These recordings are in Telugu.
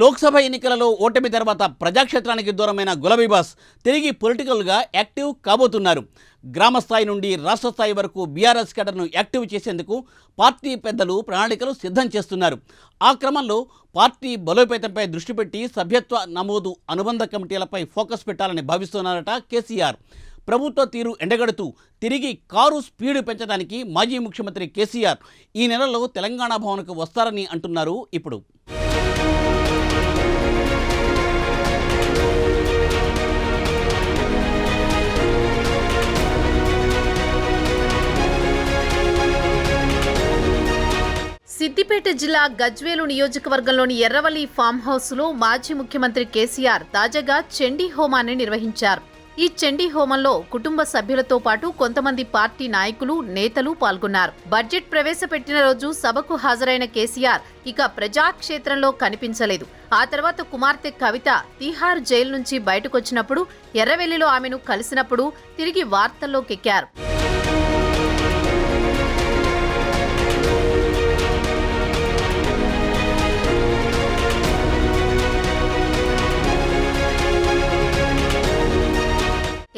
లోక్సభ ఎన్నికలలో ఓటమి తర్వాత ప్రజాక్షేత్రానికి దూరమైన గులాబీ బాస్ తిరిగి పొలిటికల్గా యాక్టివ్ కాబోతున్నారు. గ్రామ స్థాయి నుండి రాష్ట్ర స్థాయి వరకు బీఆర్ఎస్ కేడర్ను యాక్టివ్ చేసేందుకు పార్టీ పెద్దలు ప్రణాళికలు సిద్ధం చేస్తున్నారు. ఆ క్రమంలో పార్టీ బలోపేతంపై దృష్టి పెట్టి సభ్యత్వ నమోదు అనుబంధ కమిటీలపై ఫోకస్ పెట్టాలని భావిస్తున్నారట కేసీఆర్. ప్రభుత్వ తీరు ఎండగడుతూ తిరిగి కారు స్పీడ్ పెంచడానికి మాజీ ముఖ్యమంత్రి కేసీఆర్ ఈ నెలలో తెలంగాణ భవన్కు వస్తారని అంటున్నారు ఇప్పుడు. సిద్దిపేట జిల్లా గజ్వేలు నియోజకవర్గంలోని ఎర్రవల్లి ఫామ్ హౌస్లో మాజీ ముఖ్యమంత్రి కేసీఆర్ తాజాగా చండీ హోమాన్ని నిర్వహించారు. ఈ చండీ హోమంలో కుటుంబ సభ్యులతో పాటు కొంతమంది పార్టీ నాయకులు నేతలు పాల్గొన్నారు. బడ్జెట్ ప్రవేశపెట్టిన రోజు సభకు హాజరైన కేసీఆర్ ఇక ప్రజాక్షేత్రంలో కనిపించలేదు. ఆ తర్వాత కుమార్తె కవిత తీహార్ జైలు నుంచి బయటకొచ్చినప్పుడు ఎర్రవెల్లిలో ఆమెను కలిసినప్పుడు తిరిగి వార్తల్లోకెక్కారు.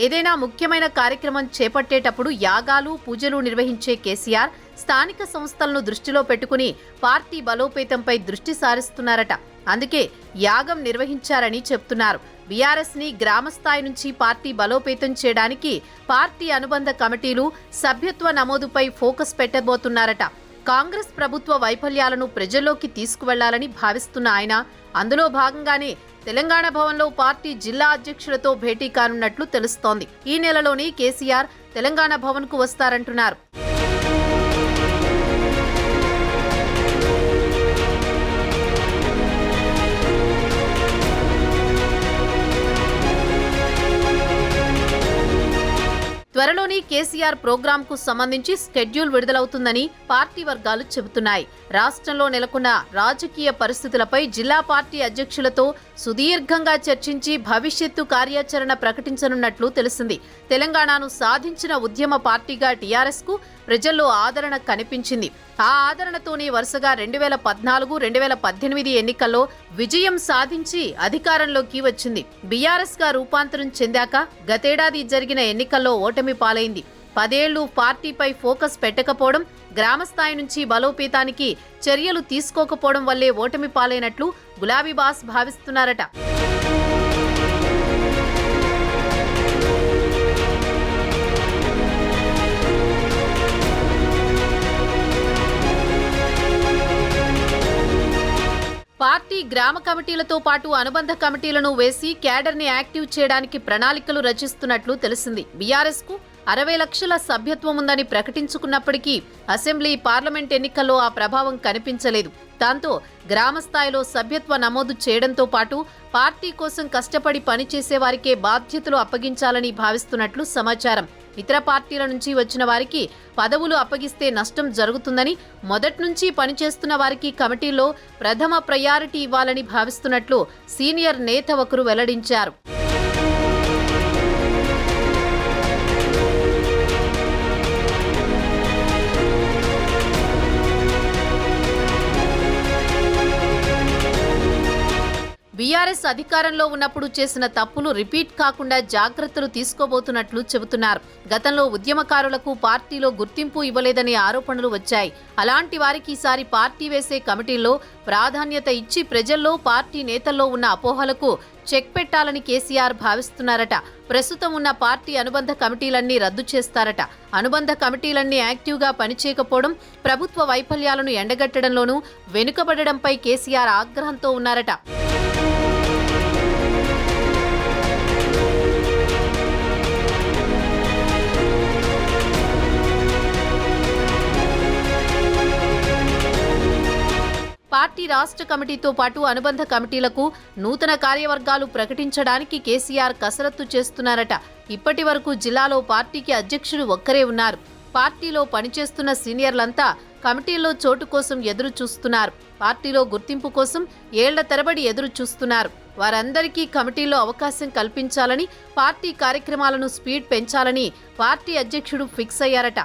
ఏదైనా ముఖ్యమైన కార్యక్రమం చేపట్టేటప్పుడు యాగాలు పూజలు నిర్వహించే కేసీఆర్ స్థానిక సంస్థలను దృష్టిలో పెట్టుకుని పార్టీ బలోపేతంపై దృష్టి సారిస్తున్నారట. అందుకే యాగం నిర్వహించారని చెప్తున్నారు. బీఆర్ఎస్ని గ్రామ స్థాయి నుంచి పార్టీ బలోపేతం చేయడానికి పార్టీ అనుబంధ కమిటీలు సభ్యత్వ నమోదుపై ఫోకస్ పెట్టబోతున్నారట. కాంగ్రెస్ ప్రభుత్వ వైఫల్యాలను ప్రజల్లోకి తీసుకువెళ్ళాలని భావిస్తున్న ఆయన అందులో భాగంగానే తెలంగాణ భవన్లో పార్టీ జిల్లా అధ్యక్షులతో భేటీ కానున్నట్లు తెలుస్తోంది. ఈ నెలలోనే కేసీఆర్ తెలంగాణ భవన్కు వస్తారంటున్నారు. త్వరలోని కేసీఆర్ ప్రోగ్రాంకు సంబంధించి స్కెడ్యూల్ విడుదలవుతుందని పార్టీ వర్గాలు చెబుతున్నాయి. రాష్ట్రంలో నెలకొన్న రాజకీయ పరిస్థితులపై జిల్లా పార్టీ అధ్యక్షులతో సుదీర్ఘంగా చర్చించి భవిష్యత్తు కార్యాచరణ ప్రకటించనున్నట్లు తెలిసింది. తెలంగాణను సాధించిన ఉద్యమ పార్టీగా టీఆర్ఎస్కు ప్రజల్లో ఆదరణ కనిపించింది. ఆ ఆదరణతోనే వరుసగా రెండు వేల పద్నాలుగు రెండు వేల పద్దెనిమిది ఎన్నికల్లో విజయం సాధించి అధికారంలోకి వచ్చింది. బీఆర్ఎస్గా రూపాంతరం చెందాక గతేడాది జరిగిన ఎన్నికల్లో ఓటమి పాలైంది. పదేళ్ళు పార్టీపై ఫోకస్ పెట్టకపోవడం గ్రామస్థాయి నుంచి బలోపేతానికి చర్యలు తీసుకోకపోవడం వల్లే ఓటమి పాలైనట్లు గులాబీ బాస్ భావిస్తున్నారట. గ్రామ కమిటీలతో పాటు అనుబంధ కమిటీలను వేసి క్యాడర్ని యాక్టివ్ చేయడానికి ప్రణాళికలు రచిస్తున్నట్లు తెలిసింది. బీఆర్ఎస్కు అరవై లక్షల సభ్యత్వం ఉందని ప్రకటించుకున్నప్పటికీ అసెంబ్లీ పార్లమెంట్ ఎన్నికల్లో ఆ ప్రభావం కనిపించలేదు. దాంతో గ్రామ స్థాయిలో సభ్యత్వ నమోదు చేయడంతో పాటు పార్టీ కోసం కష్టపడి పనిచేసే వారికే బాధ్యతలు అప్పగించాలని భావిస్తున్నట్లు సమాచారం. ఇతర పార్టీల నుంచి వచ్చిన వారికి పదవులు అప్పగిస్తే నష్టం జరుగుతుందని మొదట్నుంచి పనిచేస్తున్న వారికి కమిటీలో ప్రథమ ప్రయారిటీ ఇవ్వాలని భావిస్తున్నట్లు సీనియర్ నేత ఒకరు వెల్లడించారు. బీఆర్ఎస్ అధికారంలో ఉన్నప్పుడు చేసిన తప్పులు రిపీట్ కాకుండా జాగ్రత్తలు తీసుకోబోతున్నట్లు చెబుతున్నారు. గతంలో ఉద్యమకారులకు పార్టీలో గుర్తింపు ఇవ్వలేదనే ఆరోపణలు వచ్చాయి. అలాంటి వారికి ఈసారి పార్టీ వేసే కమిటీల్లో ప్రాధాన్యత ఇచ్చి ప్రజల్లో పార్టీ నేతల్లో ఉన్న అపోహలకు చెక్ పెట్టాలని కేసీఆర్ భావిస్తున్నారట. ప్రస్తుతం ఉన్న పార్టీ అనుబంధ కమిటీలన్నీ రద్దు చేస్తారట. అనుబంధ కమిటీలన్నీ యాక్టివ్గా పనిచేయకపోవడం ప్రభుత్వ వైఫల్యాలను ఎండగట్టడంలోనూ వెనుకబడడంపై కేసీఆర్ ఆగ్రహంతో ఉన్నారట. రాష్ట్ర కమిటీతో పాటు అనుబంధ కమిటీలకు నూతన కార్యవర్గాలు ప్రకటించడానికి కేసీఆర్ కసరత్తు చేస్తున్నారట. ఇప్పటి వరకు జిల్లాలో పార్టీకి అధ్యక్షుడు ఒక్కరే ఉన్నారు. పార్టీలో పనిచేస్తున్న సీనియర్లంతా కమిటీల్లో చోటు కోసం ఎదురు చూస్తున్నారు. పార్టీలో గుర్తింపు కోసం ఏళ్ళ తరబడి ఎదురు చూస్తున్నారు. వారందరికీ కమిటీలో అవకాశం కల్పించాలని పార్టీ కార్యక్రమాలను స్పీడ్ పెంచాలని పార్టీ అధ్యక్షుడు ఫిక్స్ అయ్యారట.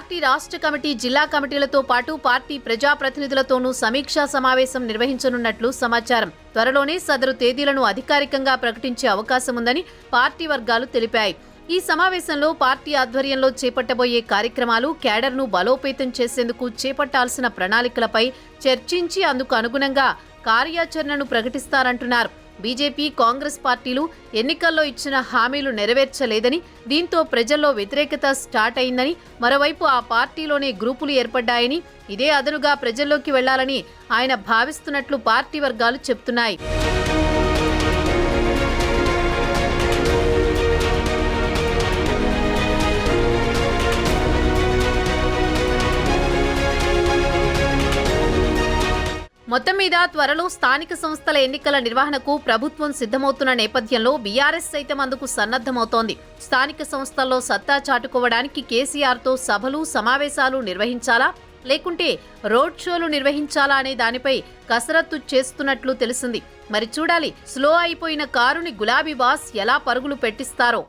పార్టీ రాష్ట్ర కమిటీ జిల్లా కమిటీలతో పాటు పార్టీ ప్రజాప్రతినిధులతోనూ సమీక్షా సమావేశం నిర్వహించనున్నట్లు సమాచారం. త్వరలోనే సదరు తేదీలను అధికారికంగా ప్రకటించే అవకాశం ఉందని పార్టీ వర్గాలు తెలిపాయి. ఈ సమావేశంలో పార్టీ ఆధ్వర్యంలో చేపట్టబోయే కార్యక్రమాలు క్యాడర్ను బలోపేతం చేసేందుకు చేపట్టాల్సిన ప్రణాళికలపై చర్చించి అందుకు అనుగుణంగా కార్యాచరణను ప్రకటిస్తారంటున్నారు. బీజేపీ కాంగ్రెస్ పార్టీలు ఎన్నికల్లో ఇచ్చిన హామీలు నెరవేర్చలేదని దీంతో ప్రజల్లో వ్యతిరేకత స్టార్ట్ అయిందని మరోవైపు ఆ పార్టీలోనే గ్రూపులు ఏర్పడ్డాయని ఇదే అదనుగా ప్రజల్లోకి వెళ్ళాలని ఆయన భావిస్తున్నట్లు పార్టీ వర్గాలు చెబుతున్నాయి మొత్తం మీద త్వరలో స్థానిక సంస్థల ఎన్నికల నిర్వహణకు ప్రభుత్వం సిద్ధమవుతున్న నేపథ్యంలో బీఆర్ఎస్ సైతం అందుకు సన్నద్ధమవుతోంది. స్థానిక సంస్థల్లో సత్తా చాటుకోవడానికి కేసీఆర్తో సభలు సమావేశాలు నిర్వహించాలా? లేకుంటే రోడ్ షోలు నిర్వహించాలా అనే దానిపై కసరత్తు చేస్తున్నట్లు తెలిసింది. మరి చూడాలి స్లో అయిపోయిన కారుని గులాబీ బాస్ ఎలా పరుగులు పెట్టిస్తారో.